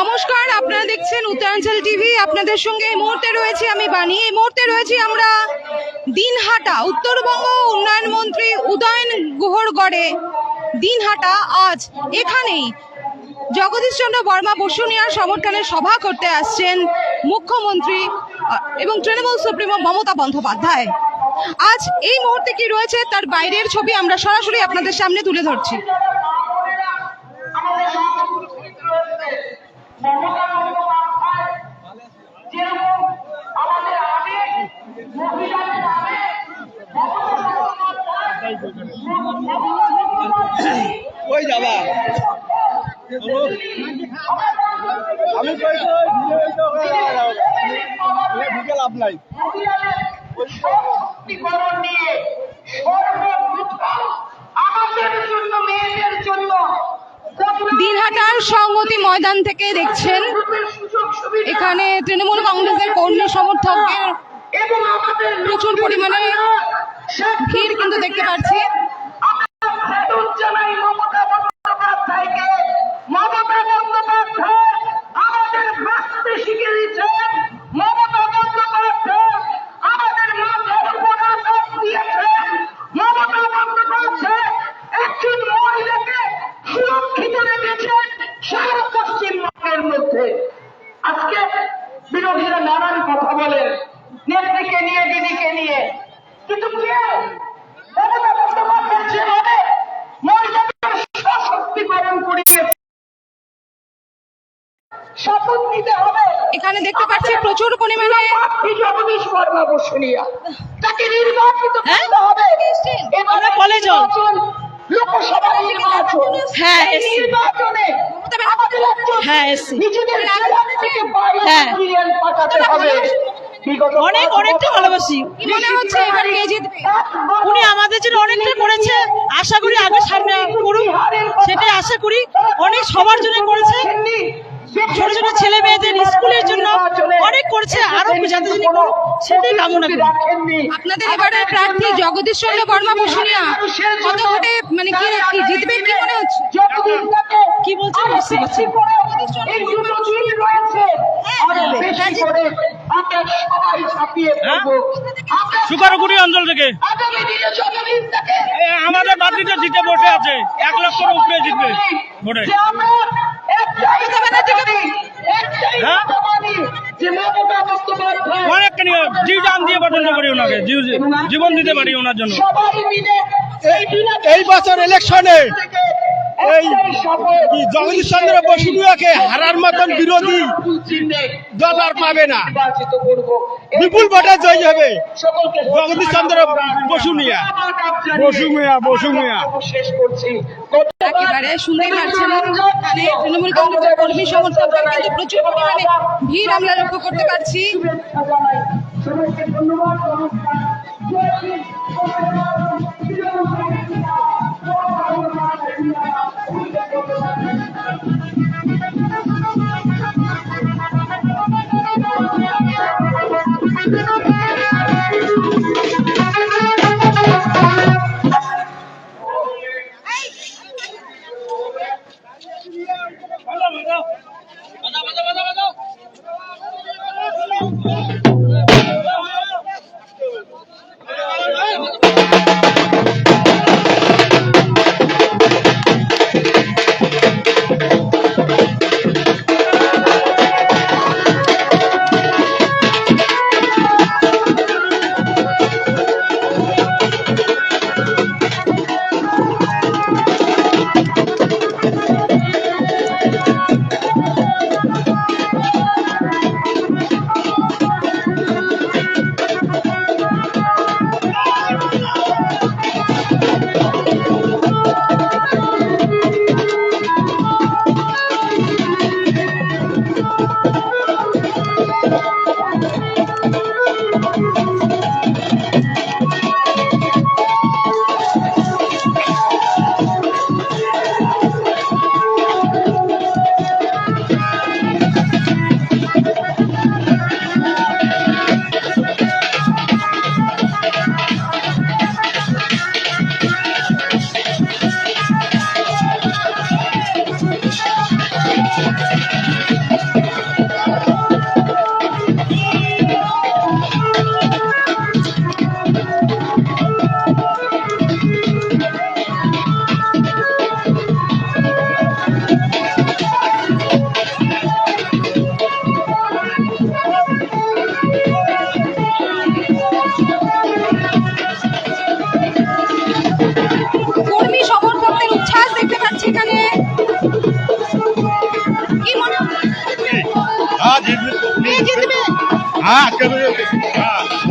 নমস্কার, আপনারা দেখছেন উত্তরাঞ্চল টিভি। আপনাদের সঙ্গে এই মুহূর্তে রয়েছি আমি বাণী। এই মুহূর্তে রয়েছি আমরা দিনহাটা, উত্তরবঙ্গ উন্নয়ন মন্ত্রী উদয়ন গুহর গড়ে দিনহাটা আজ এখানেই জগদীশচন্দ্র বর্মা বসুনিয়ার সমর্থনে সভা করতে আসছেন মুখ্যমন্ত্রী এবং তৃণমূল সুপ্রিমো মমতা বন্দ্যোপাধ্যায়। আজ এই মুহূর্তে কি রয়েছে তার বাইরের ছবি আমরা সরাসরি আপনাদের সামনে তুলে ধরছি। কই যাবা। আমি কই লাভ নাই। দিনহাটার সংগতি ময়দান থেকে দেখছেন এখানে তৃণমূল কংগ্রেসের কর্মী সমর্থকদের প্রচুর পরিমাণে ভিড় কিন্তু দেখতে পাচ্ছি। বসুনিয়া তাকে নির্বাচিত হ্যাঁ? করতে হবে। এবারে লোকসভা নির্বাচন হ্যাঁ, নির্বাচনে। আমাদের একজন হ্যাঁ, নিজেদের জেলা থেকে বাইরে। পাঠাতে হবে। অনেক অনেকটা ভালোবাসি। মনে হচ্ছে এবার কে জিতবে? উনি আমাদের জন্য অনেকটা করেছে। আশা করি আগে সামনে করুক। সেটাই আশা করি। অনেক সবার জন্য করেছে। ছোট ছোট ছেলে মেয়েদের স্কুলের জন্য অনেক করছে আরও যাতে যিনি সেটাই কামনা করি। আপনাদের এবারের প্রার্থী জগদীশ চন্দ্র বর্মা বসুনিয়া কত ভোটে মানে কি কি জিতবে কি মনে হচ্ছে? কি বলছেন? বুঝতে পারছি ছাপিয়ে পড়ব আমরা সুকারগুড়ি অঞ্চল থেকে। আমাদের পার্টিটা জিতে বসে আছে। এক লক্ষের উপরে জিতবে ভোটে। অনেকখানি জি জান দিয়ে পছন্দ করি ওনাকে জীবন দিতে পারি ওনার জন্য। এই বছর ইলেকশনে এই জগদীশ চন্দ্র বসুনিয়াকে হারার মতন বিরোধী দল আর পাবে না। বিপুল ভোটে জয়ী হবে সকলকে জগদীশ চন্দ্র বসুনিয়া বসুমিয়া বসুমিয়া শেষ করছি। একেবারে শুনতে পাচ্ছেন এখানে তৃণমূল কংগ্রেসের কর্মী সমর্থকদের কিন্তু প্রচুর পরিমাণে ভিড় আমরা লক্ষ্য করতে পারছি। ধন্যবাদ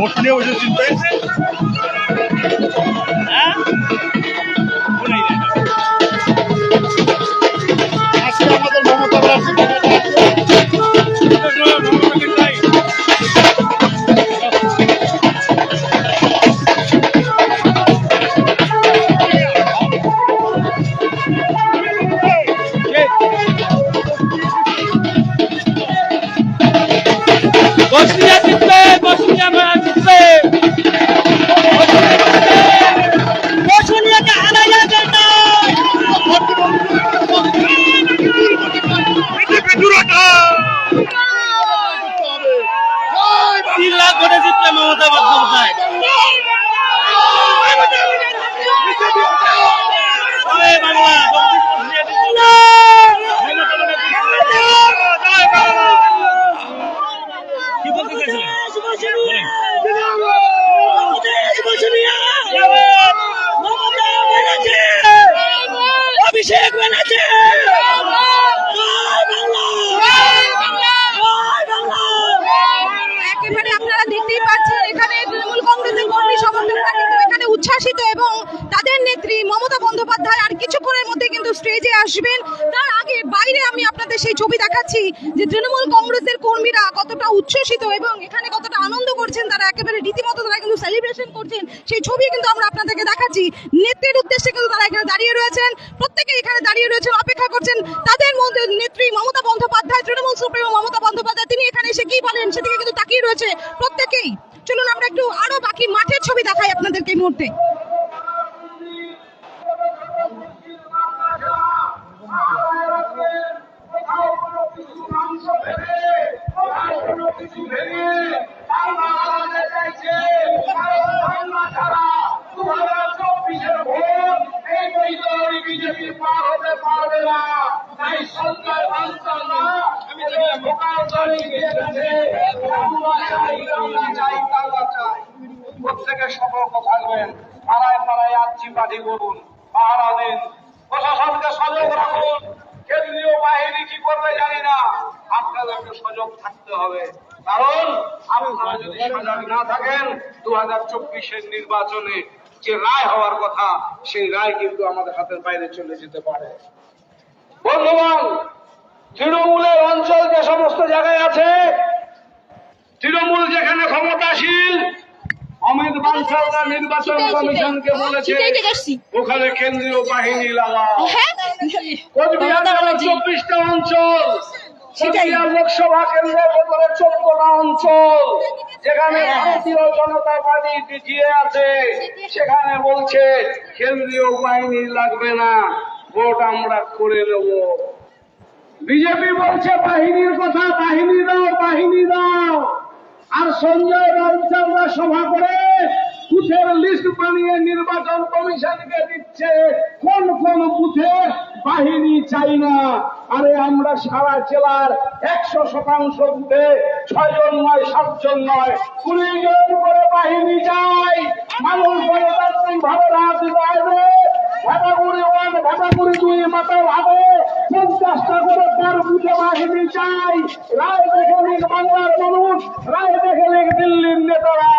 হ্যাঁ ভোট নিয়ে বসে যে তৃণমূল কংগ্রেসের কর্মীরা কতটা উচ্ছ্বসিত এবং এখানে কতটা আনন্দ করছেন, তারা একেবারে রীতিমতো তারা কিন্তু সেলিব্রেশন করছেন। সেই ছবি কিন্তু আমরা আপনাদেরকে দেখাচ্ছি। নেত্রীর উদ্দেশ্যে কিন্তু তারা এখানে দাঁড়িয়ে রয়েছেন। প্রত্যেকে এখানে দাঁড়িয়ে রয়েছেন, অপেক্ষা করছেন। তাদের মধ্যে নেত্রী মমতা বন্দ্যোপাধ্যায়, তৃণমূল সুপ্রিমো মমতা বন্দ্যোপাধ্যায়, তিনি এখানে এসে কি বলেন সেদিকে কিন্তু তাকিয়ে রয়েছে প্রত্যেকেই। চলুন আমরা একটু আরও বাকি মাঠের ছবি দেখাই আপনাদেরকে এই মুহূর্তে। প্রত্যেকে সতর্ক থাকবেন। পাড়ায় পাড়ায় আর্জি পাঠি করুন। পাহারা দিন। প্রশাসনকে সজাগ রাখুন। কেন্দ্রীয় বাহিনী কি করবে জানি না। আপনাদেরকে সজাগ থাকতে হবে। কারণ আপনারা যদি সজাগ না থাকেন দু হাজার চব্বিশের নির্বাচনে যে রায় হওয়ার কথা, সেই রায় কিন্তু আমাদের হাতের বাইরে চলে যেতে পারে। বন্ধুগণ, তৃণমূলের অঞ্চল যে সমস্ত জায়গায় আছে, তৃণমূল যেখানে ক্ষমতাশীল অমিত বানসালরা নির্বাচন কমিশনকে বলেছে ওখানে কেন্দ্রীয় বাহিনী লাগাও কোচবিহার চব্বিশটা অঞ্চল কোচবিহার লোকসভা কেন্দ্রের ভেতরে চোদ্দটা অঞ্চল। যেখানে ভারতীয় জনতা পার্টি পিছিয়ে আছে। সেখানে বলছে কেন্দ্রীয় বাহিনী লাগবে না ভোট আমরা করে নেব। বিজেপি বলছে বাহিনীর কথা বাহিনী দাও বাহিনী দাও। আর সঞ্জয় বানসালরা সভা করে বুথের লিস্ট বানিয়ে নির্বাচন কমিশনকে দিচ্ছে। কোন কোন বুথে বাহিনী চাই না। আরে আমরা সারা জেলার একশো শতাংশ বুথে ছয়জন নয়, সাতজন নয়। কুড়ি জন করে বাহিনী চাই। মানুষ গণতান্ত্রিক ভাবে রাত দেবে ভেটাগুড়ি ওয়ান ভেটাগুড়ি দুই মাথা ভাবে পঞ্চাশটা করে তার বুঝে বাহিনী চাই রায় দেখে নিক বাংলার মানুষ রায় দেখে নিক দিল্লির নেতারা।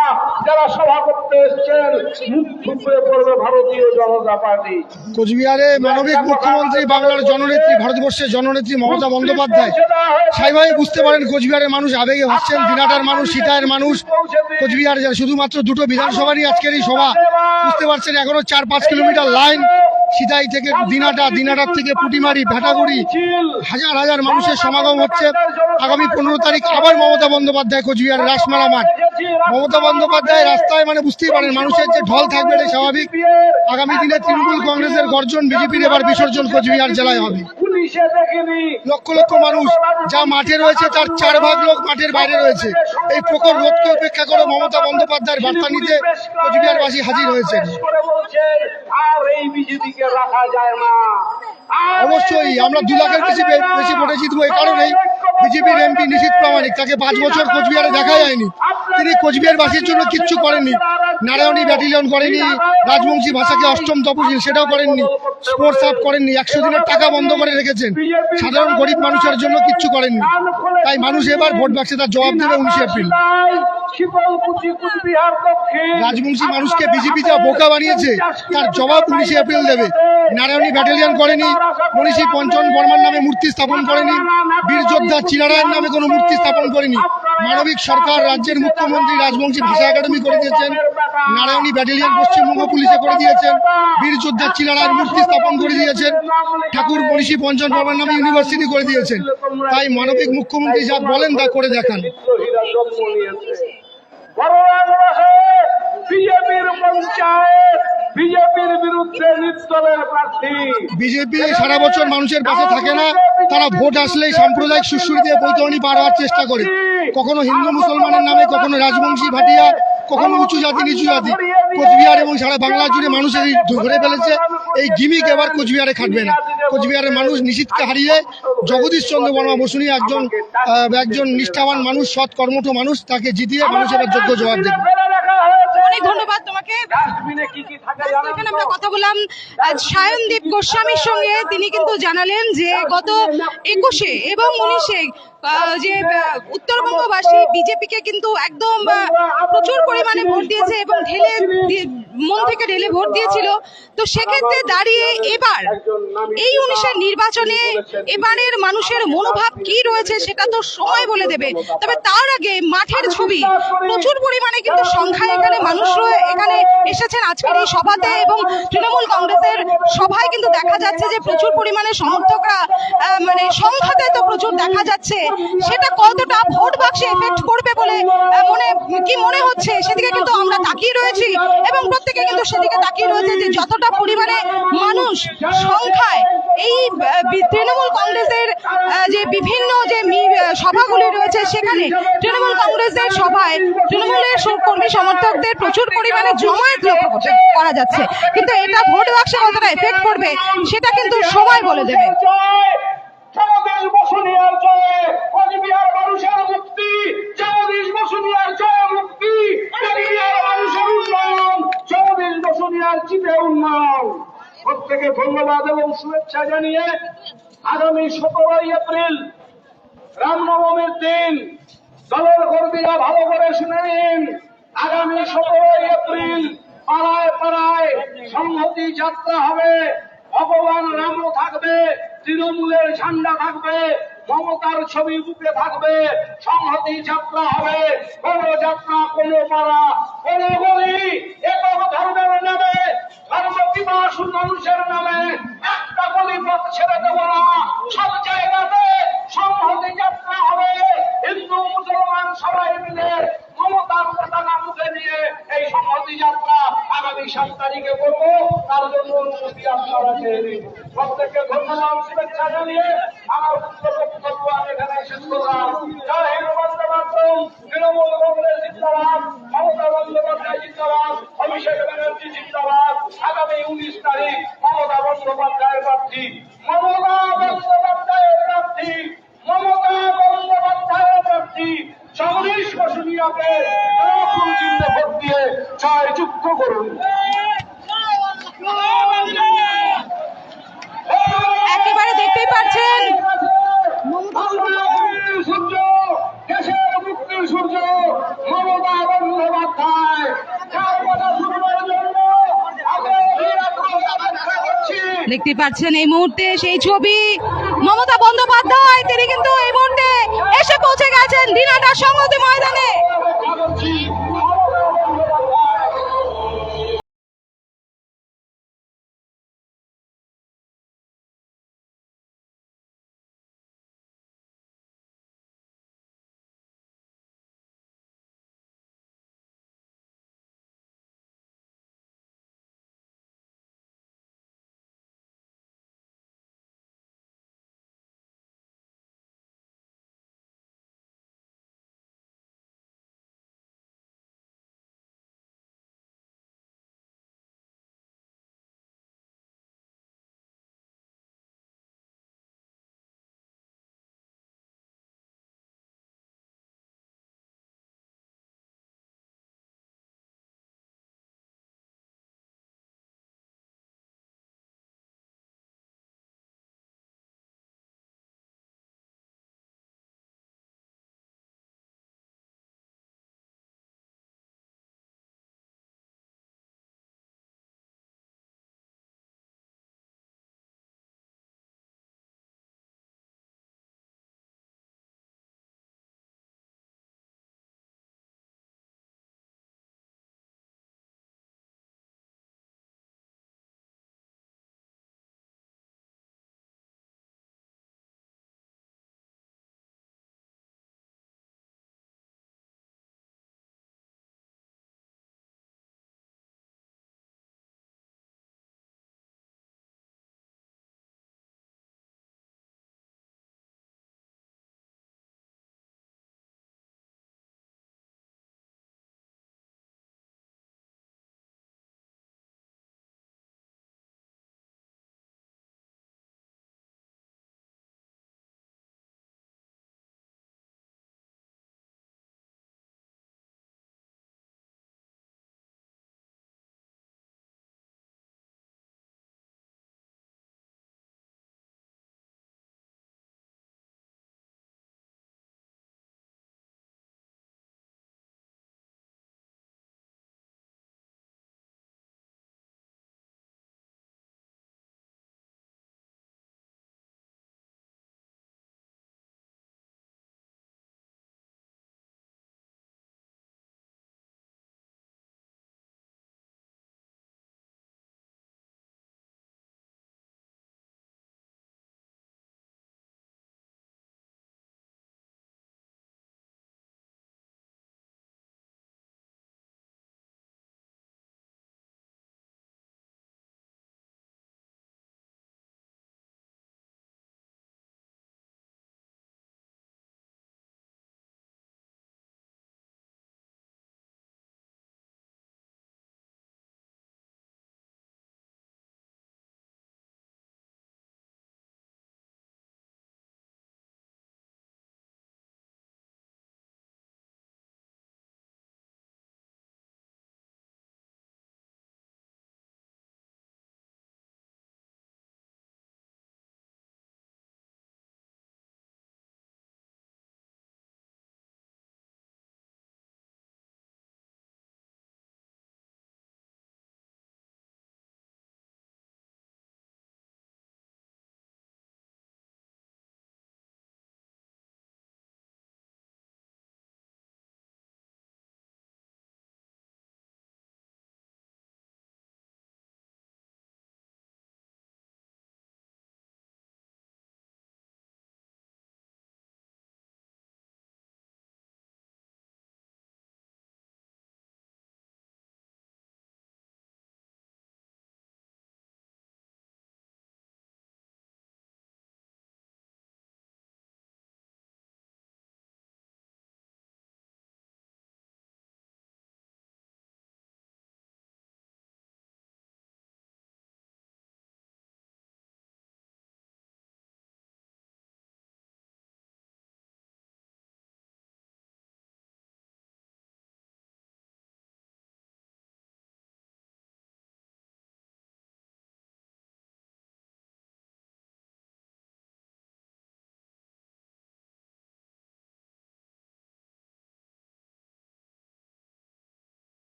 যারা সভা করতে এসছেন মুখ থুপড়ে পড়বে ভারতীয় জনতা পার্টি। কোচবিহারে মানবিক মুখ্যমন্ত্রী বাংলার জননেত্রী ভারতবর্ষের জননেত্রী মমতা বন্দ্যোপাধ্যায়। সাইভাবে বুঝতে পারেন কোচবিহারের মানুষ আবেগে হচ্ছেন দিনাটার মানুষ সীতায়ের মানুষ। কোচবিহার শুধুমাত্র দুটো বিধানসভারই আজকের এই সভা। বুঝতে পারছেন এখনও চার পাঁচ কিলোমিটার লাইন সিতাই থেকে দিনাটা, দিনাটার থেকে পুটিমারি, ভেটাগুড়ি, হাজার হাজার মানুষের সমাগম হচ্ছে। আগামী পনেরো তারিখ আবার মমতা বন্দ্যোপাধ্যায় কোচবিহার রাসমেলা মাঠ। মমতা বন্দ্যোপাধ্যায় রাস্তায় মানে বুঝতেই পারেন, মানুষের যে ঢল থাকবে এটা স্বাভাবিক। আগামী দিনে তৃণমূল কংগ্রেসের গর্জন বিজেপির এবার বিসর্জন কোচবিহার জেলায় হবে। লক্ষ লক্ষ মানুষ যা মাঠে রয়েছে, তার চার ভাগ লোক মাঠের বাইরে রয়েছে। এই প্রখর রোধকে উপেক্ষা করে মমতা বন্দ্যোপাধ্যায়ের বার্তা নিতে কোচবিহারবাসী হাজির আর অবশ্যই আমরা দু লাখের বেশি বেশি ভোটে জিতবো, এই কারণেই বিজেপির এমপি নিশীত প্রামাণিক, তাকে পাঁচ বছর কোচবিহারে দেখা যায়নি। তিনি কোচবিহারবাসীর জন্য কিচ্ছু করেননি। নারায়ণী ব্যাটালিয়ন করেনি, রাজবংশী ভাষাকে অষ্টম তপশিল সেটাও করেননি, স্পোর্টস আপ করেননি, একশো দিনের টাকা বন্ধ করে রেখেছেন। সাধারণ গরিব মানুষের জন্য কিচ্ছু করেননি। তাই মানুষ এবার ভোট বাক্সে তার জবাব দেবে উনিশে এপ্রিল। রাজবংশী মানুষকে বিজেপি যা বোকা বানিয়েছে তার জবাব উনিশে এপ্রিল দেবে। নারায়ণী ব্যাটালিয়ন করেনি মনীষী পঞ্চন বর্মার নামে মূর্তি স্থাপন করেনি বীর যোদ্ধা চিরারায়ের নামে কোনো মূর্তি স্থাপন করেনি। মানবিক সরকার রাজ্যের মুখ্যমন্ত্রী রাজবংশী ভাষা একাডেমি করে দিয়েছেন নারায়ণী ব্যাটালিয়ন পশ্চিমবঙ্গ পুলিশে করে দিয়েছেন বীর যোদ্ধা চিরারায়ের মূর্তি স্থাপন করে দিয়েছেন ঠাকুর মনীষী পঞ্চন বর্মার নামে ইউনিভার্সিটি করে দিয়েছেন। তাই মানবিক মুখ্যমন্ত্রী যা বলেন তা করে দেখান। বিজেপি সারা বছর মানুষের পাশে থাকে না, তারা ভোট আসলেই সাম্প্রদায়িক সুশ্রী দিয়ে বৈতরণী পার হওয়ার চেষ্টা করে। কখনো হিন্দু মুসলমানের নামে, কখনো রাজবংশী ভাটিয়া, কখনো উঁচু জাতি, নিচু জাতি। কোচবিহার এবং সারা বাংলা জুড়ে মানুষের ধরে ফেলেছে। এই গিমিক এবার কোচবিহারে খাটবে না। কোচবিহারের মানুষ নিশীথকে হারিয়ে জগদীশ চন্দ্র বর্মা বসুনি একজন একজন নিষ্ঠাবান মানুষ, সৎ কর্মঠ মানুষ, তাকে জিতিয়ে মানুষের যোগ্য জবাব দেবে। অনেক ধন্যবাদ তোমাকে। আমরা কথা বললাম সায়নদীপ গোস্বামীর সঙ্গে। তিনি কিন্তু জানালেন যে গত একুশে এবং উনিশে যে উত্তরবঙ্গবাসী বিজেপিকে কিন্তু একদম প্রচুর পরিমাণে ভোট দিয়েছে এবং ঢেলে মন থেকে ঢেলে ভোট দিয়েছিল। তো সেক্ষেত্রে দাঁড়িয়ে এবার এই উনিশের নির্বাচনে এবারের মানুষের মনোভাব কি রয়েছে সেটা তো সময় বলে দেবে। তবে তার আগে মাঠের ছবি, প্রচুর পরিমাণে কিন্তু সংখ্যায় এখানে মানুষ এখানে এসেছেন আজকের এই সভাতে এবং তৃণমূল কংগ্রেসের সভায় কিন্তু দেখা যাচ্ছে যে প্রচুর পরিমাণে সমর্থকরা মানে সংখ্যাতে তো প্রচুর দেখা যাচ্ছে। সেটা কতটা ভোট বাক্সে এফেক্ট করবে বলে মনে, কি মনে হচ্ছে? সেদিকে কিন্তু আমরা তাকিয়ে রয়েছি এবং প্রত্যেকে কিন্তু সেদিকে তাকিয়ে রয়েছে যে যতটা পরিমাণে মানুষ সংখ্যায়, এই তৃণমূল কংগ্রেসের যে বিভিন্ন যে সভাগুলি রয়েছে সেখানে তৃণমূল কংগ্রেসের সভায় তৃণমূলের কর্মী সমর্থকদের প্রচুর পরিমাণে জমায়েত লক্ষ্য করা যাচ্ছে। কিন্তু এটা ভোট বাক্সে কতটা এফেক্ট করবে সেটা কিন্তু সময় বলে দেবে। জয় জগদীশ বসুনিয়ার জয় কোচবিহার মানুষের মুক্তি জগদীশ বসুনিয়ার জয় মুক্তি কোচবিহার মানুষের উন্নয়ন জগদীশ বসুনিয়ার জিতে উন্নয়ন। প্রত্যেকে ধন্যবাদ এবং শুভেচ্ছা জানিয়ে আগামী সতেরোই এপ্রিল রামনবমীর দিন, দলের কর্মীরা ভালো করে শুনে নিন। আগামী সতেরোই এপ্রিল, পাড়ায় পাড়ায় সংহতি যাত্রা হবে, ভগবান রামও থাকবে। তৃণমূলের ঝান্ডা থাকবে, মমতার ছবি বুকে থাকবে, সংহতি যাত্রা হবে কোন যাত্রা কোন পাড়া কোন গলি, একক ধর্মের নামে, ধর্ম পিপাসু মানুষের নামে, একটা গলি পথ ছেড়ে দেব না সব জায়গাতে সংহতি যাত্রা হবে, হিন্দু, মুসলমান সবাই মিলে মমতার পতাকা মুখে নিয়ে এই সংহতি যাত্রা আগামী সাত তারিখে করব। তার জন্য অনুমতি আপনারা চেয়ে নিন প্রত্যেককে ধন্যবাদ, শুভেচ্ছা জানিয়ে আমার বক্তব্য এখানে শেষ করলাম জয় হিন্দ বন্দে মাতরম তৃণমূল কংগ্রেস জিন্দাবাদ মমতা বন্দ্যোপাধ্যায় জিন্দাবাদ অভিষেক ব্যানার্জি জিন্দাবাদ আগামী উনিশ তারিখ মমতা বন্দ্যোপাধ্যায়ের প্রার্থী মমতা বন্দ্যোপাধ্যায়ের প্রার্থী মমতা বন্দ্যোপাধ্যায়ের প্রার্থী জগদীশ বসুনিয়াকে ফুল চিহ্নে ভোট দিয়ে জয় যুক্ত করুন একেবারে দেখতেই পাচ্ছেন আমরা মুক্তির সূর্য দেশের মুক্তির সূর্য মমতা বন্দ্যোপাধ্যায় যার কথা শুনবার জন্য আমরা অবিরাত অপেক্ষা করছি দেখতে পাচ্ছেন এই মুহূর্তে সেই ছবি। মমতা বন্দ্যোপাধ্যায়, তিনি কিন্তু এই মুহূর্তে এসে পৌঁছে গেছেন দিনাটা সংহতি ময়দানে।